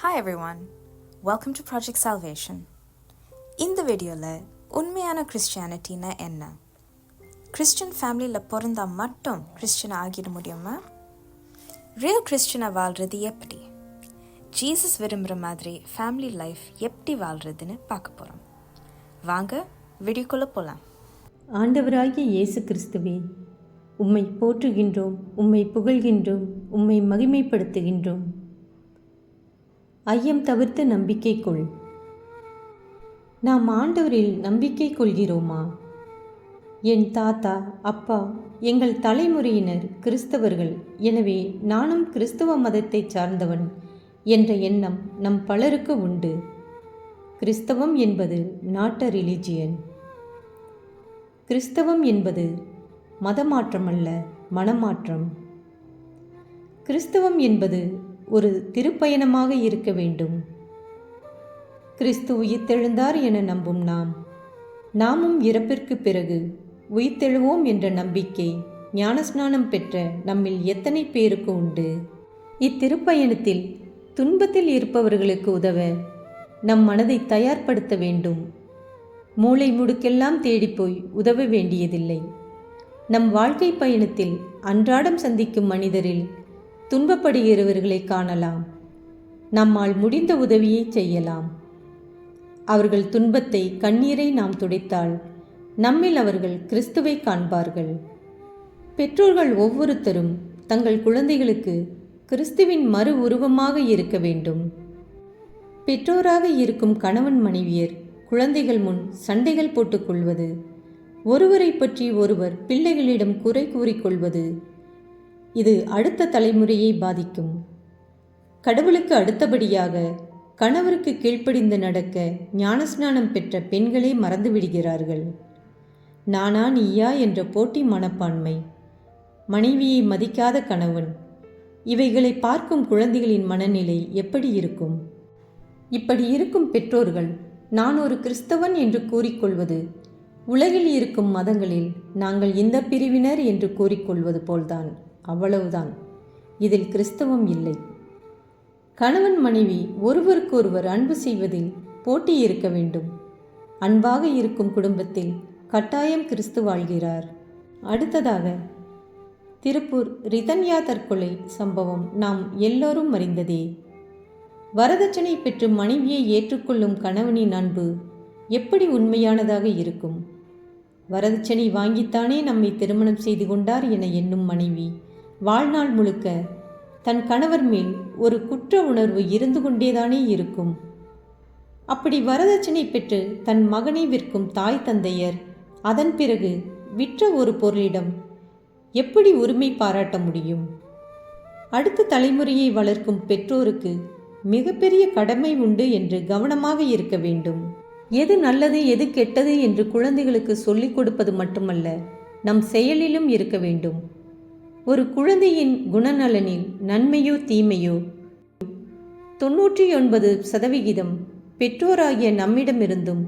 Hi everyone welcome to project salvation இந்த வீடியோவில் உண்மையான கிறிஸ்டியானிட்டின்னா என்ன? கிறிஸ்டின் ஃபேமிலியில் பிறந்தா மட்டும் கிறிஸ்டியன் ஆகிட முடியுமா? ரியல் கிறிஸ்டியனை வாழ்கிறது எப்படி? ஜீசஸ் விரும்புகிற மாதிரி ஃபேமிலி லைஃப் எப்படி வாழ்கிறதுன்னு பார்க்க போகிறோம் வாங்க வீடியோக்குள்ளே போகலாம் ஆண்டவராகிய இயேசு கிறிஸ்துவே உம்மை போற்றுகின்றோம் உம்மை புகழ்கின்றோம் உம்மை மகிமைப்படுத்துகின்றோம். ஐயம் தவிர்த்து நம்பிக்கை கொள் நாம் ஆண்டவரில் நம்பிக்கை கொள்கிறோமா? என் தாத்தா அப்பா எங்கள் தலைமுறையினர் கிறிஸ்தவர்கள் எனவே நானும் கிறிஸ்தவ மதத்தைச் சார்ந்தவன் என்ற எண்ணம் நம் பலருக்கு உண்டு. கிறிஸ்தவம் என்பது நாட்ட ரிலிஜியன். கிறிஸ்தவம் என்பது மதமாற்றமல்ல மனமாற்றம். கிறிஸ்தவம் என்பது ஒரு திருப்பயணமாக இருக்க வேண்டும். கிறிஸ்து உயிர்த்தெழுந்தார் என நம்பும் நாம். நாமும் இறப்பிற்கு பிறகு உயிர்த்தெழுவோம் என்ற நம்பிக்கை ஞானஸ்நானம் பெற்ற நம்மில் எத்தனை பேருக்கு உண்டு? இத்திருப்பயணத்தில் துன்பத்தில் இருப்பவர்களுக்கு உதவ நம் மனதை தயார்படுத்த வேண்டும். மூளை முடுக்கெல்லாம் தேடிப்போய் உதவ வேண்டியதில்லை. நம் வாழ்க்கை பயணத்தில் அன்றாடம் சந்திக்கும் மனிதரில் துன்பப்படுகிறவர்களை காணலாம். நம்மால் முடிந்த உதவியை செய்யலாம். அவர்கள் துன்பத்தை கண்ணீரை நாம் துடைத்தால் நம்மில் அவர்கள் கிறிஸ்துவை காண்பார்கள். பெற்றோர்கள் ஒவ்வொருத்தரும் தங்கள் குழந்தைகளுக்கு கிறிஸ்துவின் மறு உருவமாக இருக்க வேண்டும். பெற்றோராக இருக்கும் கணவன் மனைவியர் குழந்தைகள் முன் சண்டைகள் போட்டுக்கொள்வது ஒருவரை பற்றி ஒருவர் பிள்ளைகளிடம் குறை கூறிக்கொள்வது இது அடுத்த தலைமுறையை பாதிக்கும். கடவுளுக்கு அடுத்தபடியாக கணவருக்கு கீழ்ப்படிந்து நடக்க ஞானஸ்நானம் பெற்ற பெண்களே மறந்துவிடுகிறார்கள். நானா நீயா என்ற போட்டி மனப்பான்மை. மனைவியை மதிக்காத கணவன். இவைகளை பார்க்கும் குழந்தைகளின் மனநிலை எப்படி இருக்கும்? இப்படி இருக்கும் பெற்றோர்கள் நான் ஒரு கிறிஸ்தவன் என்று கூறிக்கொள்வது உலகில் இருக்கும் மதங்களில் நாங்கள் இந்த பிரிவினர் என்று கூறிக்கொள்வது போல்தான். அவ்வளவுதான். இதில் கிறிஸ்தவம் இல்லை. கணவன் மனைவி ஒருவருக்கொருவர் அன்பு செய்வதில் போட்டி இருக்க வேண்டும். அன்பாக இருக்கும் குடும்பத்தில் கட்டாயம் கிறிஸ்து வாழ்கிறார். அடுத்ததாக திருப்பூர் ரிதன்யா தற்கொலை சம்பவம் நாம் எல்லோரும் அறிந்ததே. வரதட்சணை பெற்று மனைவியை ஏற்றுக்கொள்ளும் கணவனின் அன்பு எப்படி உண்மையானதாக இருக்கும்? வரதட்சணை வாங்கித்தானே நம்மை திருமணம் செய்து கொண்டார் என எண்ணும் மனைவி வாழ்நாள் முழுக்க தன் கணவர் மேல் ஒரு குற்ற உணர்வு இருந்து கொண்டேதானே இருக்கும். அப்படி வரதட்சணை பெற்று தன் மகனை விற்கும் தாய் தந்தையர் அதன் பிறகு விற்ற ஒரு பொருளிடம் எப்படி உரிமை பாராட்ட முடியும்? அடுத்த தலைமுறையை வளர்க்கும் பெற்றோருக்கு மிகப்பெரிய கடமை உண்டு என்று கவனமாக இருக்க வேண்டும். எது நல்லது எது கெட்டது என்று குழந்தைகளுக்கு சொல்லிக் கொடுப்பது மட்டுமல்ல நம் செயலிலும் இருக்க வேண்டும். ஒரு குழந்தையின் குணநலனில் நன்மையோ தீமையோ. தொன்னூற்றி ஒன்பது சதவிகிதம் பெற்றோராகிய நம்மிடமிருந்தும்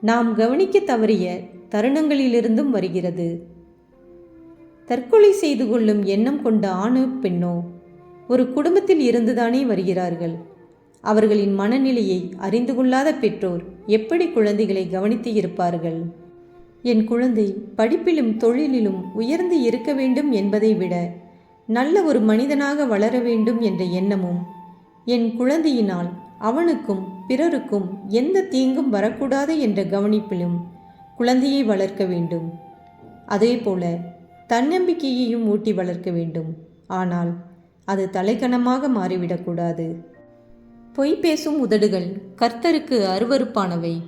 நாம் கவனிக்க தவறிய தருணங்களிலிருந்தும் வருகிறது. தற்கொலை செய்து கொள்ளும் எண்ணம் கொண்ட ஆணோ பெண்ணோ ஒரு குடும்பத்தில் இருந்துதானே வருகிறார்கள். அவர்களின் மனநிலையை அறிந்து கொள்ளாத பெற்றோர் எப்படி குழந்தைகளை கவனித்து இருப்பார்கள்? என் குழந்தை படிப்பிலும் தொழிலிலும் உயர்ந்து இருக்க வேண்டும் என்பதை விட நல்ல ஒரு மனிதனாக வளர வேண்டும் என்ற எண்ணமும் என் குழந்தையினால் அவனுக்கும் பிறருக்கும் எந்த தீங்கும் வரக்கூடாது என்ற கவனிப்பிலும் குழந்தையை வளர்க்க வேண்டும். அதேபோல தன்னம்பிக்கையையும் ஊட்டி வளர்க்க வேண்டும். ஆனால் அது தலைக்கணமாக மாறிவிடக்கூடாது. பொய் பேசும் உதடுகள் கர்த்தருக்கு அருவருப்பானவை.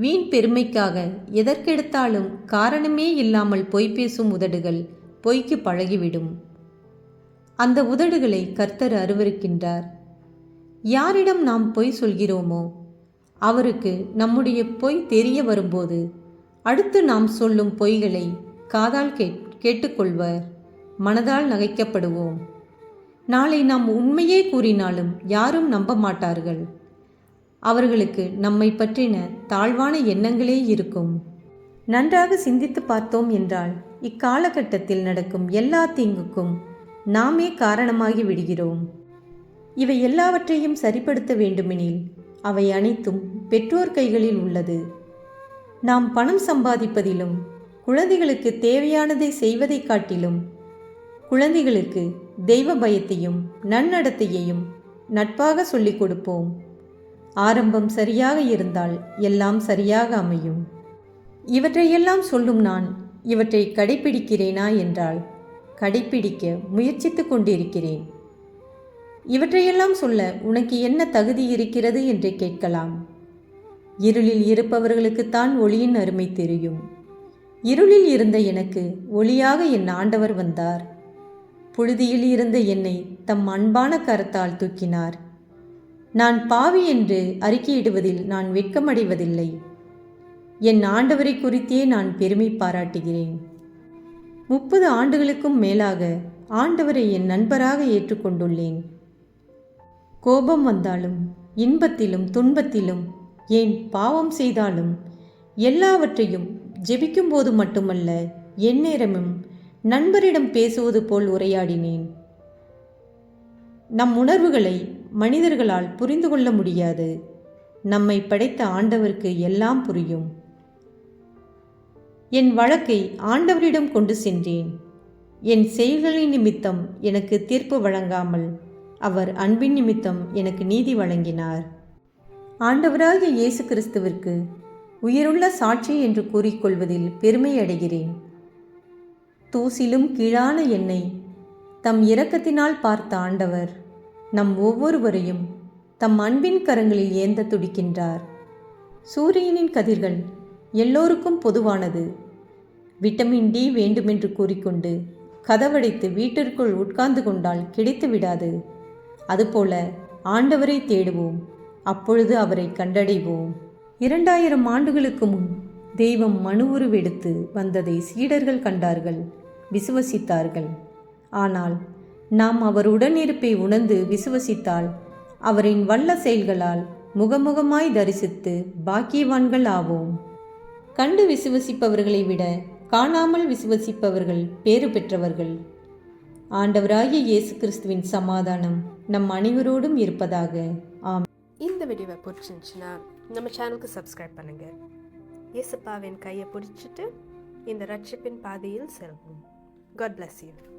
வீண் பெருமைக்காக எதற்கெடுத்தாலும் காரணமே இல்லாமல் பொய் பேசும் உதடுகள் பொய்க்கு பழகிவிடும். அந்த உதடுகளை கர்த்தர் அருவருக்கின்றார். யாரிடம் நாம் பொய் சொல்கிறோமோ அவருக்கு நம்முடைய பொய் தெரிய வரும்போது அடுத்து நாம் சொல்லும் பொய்களை காதால் கேட் கேட்டுக்கொள்வர் மனதால் நகைக்கப்படுவோம். நாளை நாம் உண்மையே கூறினாலும் யாரும் நம்ப மாட்டார்கள். அவர்களுக்கு நம்மை பற்றின தாழ்வான எண்ணங்களே இருக்கும். நன்றாக சிந்தித்து பார்த்தோம் என்றால் இக்காலகட்டத்தில் நடக்கும் எல்லா தீங்குக்கும் நாமே காரணமாகி விடுகிறோம். இவை எல்லாவற்றையும் சரிப்படுத்த வேண்டுமெனில் அவை அனைத்தும் பெற்றோர் கைகளில் உள்ளது. நாம் பணம் சம்பாதிப்பதிலும் குழந்தைகளுக்கு தேவையானதை செய்வதைக் காட்டிலும் குழந்தைகளுக்கு தெய்வ பயத்தையும் நன்னடத்தையையும் நட்பாக சொல்லிக் கொடுப்போம். ஆரம்பம் சரியாக இருந்தால் எல்லாம் சரியாக அமையும். இவற்றையெல்லாம் சொல்லும் நான் இவற்றை கடைப்பிடிக்கிறேனா என்றால் கடைப்பிடிக்க முயற்சித்து கொண்டிருக்கிறேன். இவற்றையெல்லாம் சொல்ல உனக்கு என்ன தகுதி இருக்கிறது என்று கேட்கலாம். இருளில் இருப்பவர்களுக்குத்தான் ஒளியின் அருமை தெரியும். இருளில் இருந்த எனக்கு ஒளியாக என் ஆண்டவர் வந்தார். புழுதியில் இருந்த என்னை தம் அன்பான கரத்தால் தூக்கினார். நான் பாவி என்று அறிக்கையிடுவதில் நான் வெட்கமடைவதில்லை. என் ஆண்டவரை குறித்தே நான் பெருமை பாராட்டுகிறேன். முப்பது ஆண்டுகளுக்கும் மேலாக ஆண்டவரை என் நண்பராக ஏற்றுக்கொண்டுள்ளேன். கோபம் வந்தாலும் இன்பத்திலும் துன்பத்திலும் ஏன் பாவம் செய்தாலும் எல்லாவற்றையும் ஜெபிக்கும்போது மட்டுமல்ல எந்நேரமும் நண்பரிடம் பேசுவது போல் உரையாடினேன். நம் உணர்வுகளை மனிதர்களால் புரிந்து கொள்ள முடியாது. நம்மை படைத்த ஆண்டவருக்கு எல்லாம் புரியும். என் வழக்கை ஆண்டவரிடம் கொண்டு சென்றேன். என் செயல்களின் நிமித்தம் எனக்கு தீர்ப்பு வழங்காமல் அவர் அன்பின் நிமித்தம் எனக்கு நீதி வழங்கினார். ஆண்டவராகிய இயேசு கிறிஸ்துவிற்கு உயிருள்ள சாட்சி என்று கூறிக்கொள்வதில் பெருமை அடைகிறேன். தூசிலும் கீழான என்னை தம் இரக்கத்தினால் பார்த்த ஆண்டவர் நம் ஒவ்வொருவரையும் தம் அன்பின் கரங்களில் ஏந்த துடிக்கின்றார். சூரியனின் கதிர்கள் எல்லோருக்கும் பொதுவானது. விட்டமின் டி வேண்டுமென்று கூறிக்கொண்டு கதவடைத்து வீட்டிற்குள் உட்கார்ந்து கொண்டால் கிடைத்து விடாது. அதுபோல ஆண்டவரை தேடுவோம். அப்பொழுது அவரை கண்டடைவோம். இரண்டாயிரம் ஆண்டுகளுக்கு முன் தெய்வம் மனு உருவெடுத்து வந்ததை சீடர்கள் கண்டார்கள் விசுவசித்தார்கள். ஆனால் நாம் அவர் உடனிருப்பை உணர்ந்து விசுவசித்தால் அவரின் வல்ல செயல்களால் முகமுகமாய் தரிசித்து பாக்கியவான்கள் ஆவோம். கண்டு விசுவசிப்பவர்களை விட காணாமல் விசுவசிப்பவர்கள் பேறு பெற்றவர்கள். ஆண்டவராகிய இயேசு கிறிஸ்துவின் சமாதானம் நம் அனைவரோடும் இருப்பதாக. ஆம். இந்த வீடியோவை பிடிச்சிருந்துச்சுன்னா நம்ம சேனலுக்கு சப்ஸ்கிரைப் பண்ணுங்க. இயேசுப்பாவின் கையை பிடிச்சிட்டு இந்த ரட்சிப்பின் பாதையில் செல்வோம். God bless you